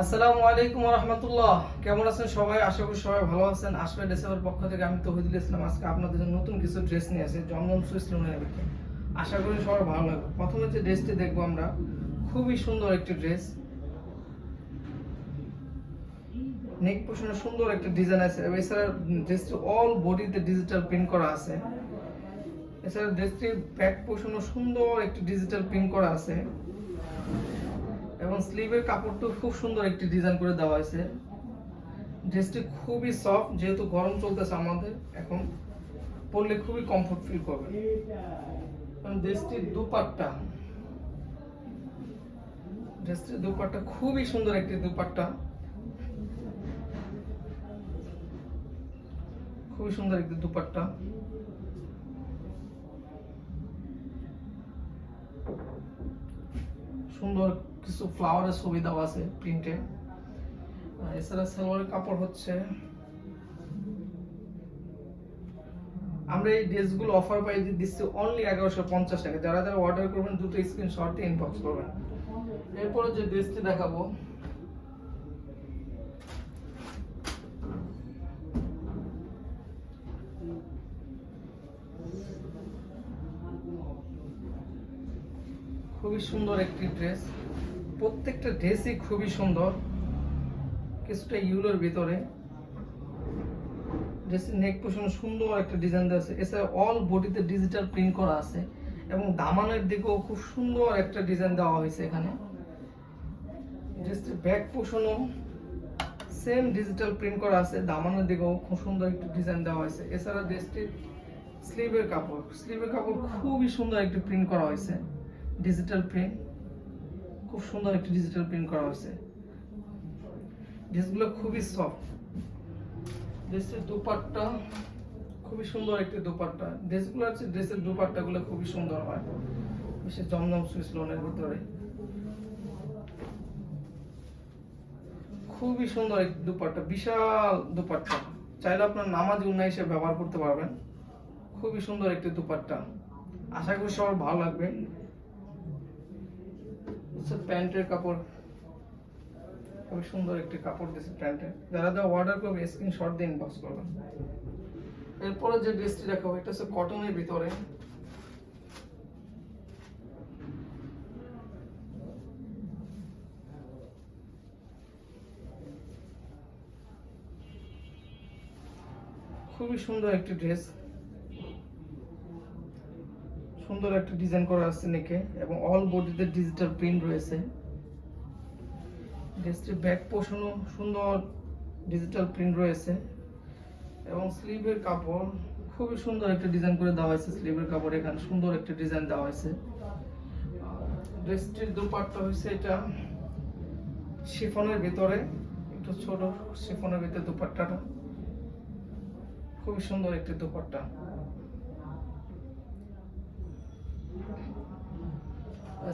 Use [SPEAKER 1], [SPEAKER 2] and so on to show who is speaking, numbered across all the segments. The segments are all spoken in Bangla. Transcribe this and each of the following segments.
[SPEAKER 1] আসসালামু আলাইকুম রহমতুল্লাহ কেমন আছেন সবাই? আশা করি সবাই ভালো আছেন। আসলে ডেসেম্বর পক্ষ থেকে আমি তহিদুল ইসলাম। আজকে আপনাদের জন্য নতুন কিছু ড্রেস নিয়ে আসি। জমজম সুইস লোনের ভিতরে আশা করি সবার ভালো লাগবে। প্রথমে যে ড্রেসটি দেখব আমরা, খুবই সুন্দর একটি ড্রেস। নেক পোর্শনে সুন্দর একটা ডিজাইন আছে। এছাড়া ড্রেসটি অল বডিতে ডিজিটাল প্রিন্ট করা আছে। এছাড়া ড্রেসটির ব্যাক পোর্শনও সুন্দর একটি ডিজিটাল প্রিন্ট করা আছে। এবং স্লিভের কাপড়টাও খুব সুন্দর একটি ডিজাইন করে দেওয়া হয়েছে। ড্রেসটি খুবই সফট যেহেতু গরম চলতেছে আমাদের এখন, পরলে খুবই কমফোর্ট ফিল করবে। ড্রেসটির দুপাট্টা ড্রেসটির দুপাট্টা খুবই সুন্দর একটি দুপাট্টা। খুবই সুন্দর একটি দুপাট্টা। সুন্দর কিছু ফ্লাওয়ারের দেওয়া আছে প্রিন্টে এছাড়া সালোয়ারের কাপড় হচ্ছে। আমরা এই ড্রেসগুলো অফার পাই দিচ্ছি অনলি এগারোশো পঞ্চাশ টাকা। যারা যারা অর্ডার করবেন, দুটো স্ক্রিনশট ইনবক্স করবেন। এরপরে যে ড্রেসটি দেখাবো। খুবই সুন্দর একটি ড্রেস প্রত্যেকটা ড্রেসই খুবই সুন্দর। কিছুটা ইউলোর ভিতরে। ড্রেসের নেক পোর্শন সুন্দর একটা ডিজাইন দেওয়া আছে। এছাড়া অল বডিতে ডিজিটাল প্রিন্ট করা আছে এবং দামানের দিকেও খুব সুন্দর একটা ডিজাইন দেওয়া হয়েছে এখানে। ড্রেসটির ব্যাক পোর্শনও সেম ডিজিটাল প্রিন্ট করা আছে। দামানের দিকেও খুব সুন্দর একটা ডিজাইন দেওয়া হয়েছে। এছাড়া ড্রেসটির স্লিভের কাপড়। স্লিভের কাপড় খুবই সুন্দর একটি প্রিন্ট করা হয়েছে। ডিজিটাল প্রিন্ট খুব সুন্দর একটি ডিজিটাল প্রিন্ট করা হয়েছে। ড্রেসগুলো খুবই সফট ড্রেসের দুপাট্টা খুবই সুন্দর একটি দুপাট্টা। ড্রেসগুলো আছে ড্রেসের দুপাট্টাগুলো খুবই সুন্দর হয়। বিশেষ জমজম সুইস লোনের ভিতরে। খুবই সুন্দর একটি দুপাট্টা, বিশাল দুপাট্টা। চাইলে আপনার নামাজ উন্না হিসেবে ব্যবহার করতে পারবেন। খুবই সুন্দর একটি দুপাট্টা। আশা করি সবার ভালো লাগবে। হচ্ছে প্যান্টের কাপড়। খুবই সুন্দর একটি কাপড় দিয়েছে প্যান্টে। যারা যা অর্ডার করবে স্ক্রিনশট দিয়ে ইনবক্স করবেন। এরপরে যে ড্রেসটি দেখাবো, এটা হচ্ছে কটনের ভিতরে। খুবই সুন্দর একটি ড্রেস সুন্দর একটা ডিজাইন করা আছে নেকে, এবং অল বডিতে ডিজিটাল প্রিন্ট রয়েছে। ড্রেসটির ব্যাক পোর্শনও সুন্দর ডিজিটাল প্রিন্ট রয়েছে। এবং স্লিভের কাপড়, খুবই সুন্দর একটা ডিজাইন করে দেওয়া হয়েছে স্লিভের কাপড়। এখানে সুন্দর একটা ডিজাইন দেওয়া হয়েছে। ড্রেসটির দুপাট্টা হয়েছে এটা শিফনের ভিতরে, একটু ছোট শিফনের ভিতরে দুপাট্টাটা। খুবই সুন্দর একটি দুপাট্টা।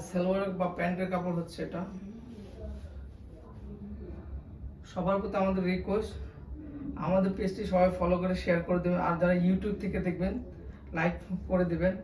[SPEAKER 1] সালোয়ার বা প্যান্টের কাপড় হচ্ছে এটা। সবার প্রতি আমাদের রিকোয়েস্ট আমাদের পেজটি সবাই ফলো করে শেয়ার করে দেবেন। আর যারা ইউটিউব থেকে দেখবেন লাইক করে দিবেন।